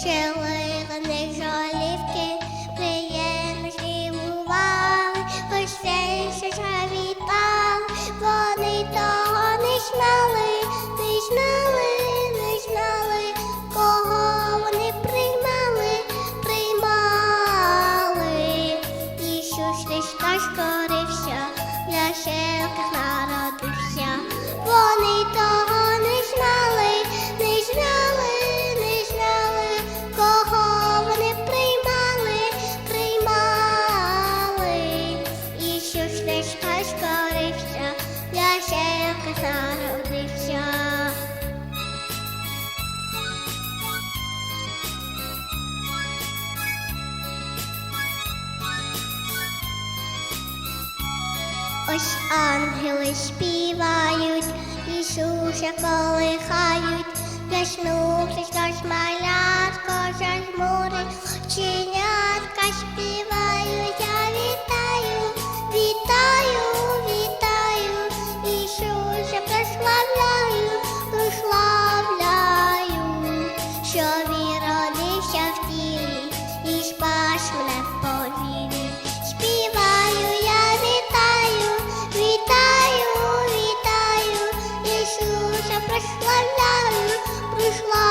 щелих жолівки, приємно співували, гостей ще вітали, вони того не знали, не не знали, кого вони приймали, приймали. Ісус Христос корився, для шелках народився. Шелках. Ось ангели співають, Ісуся колихають, ясну Христос малятко зажмури, чинятка що він в тілі і спашу мене по вірі. Співаю, я вітаю, вітаю, вітаю, Ісуса прославляю, прославляю.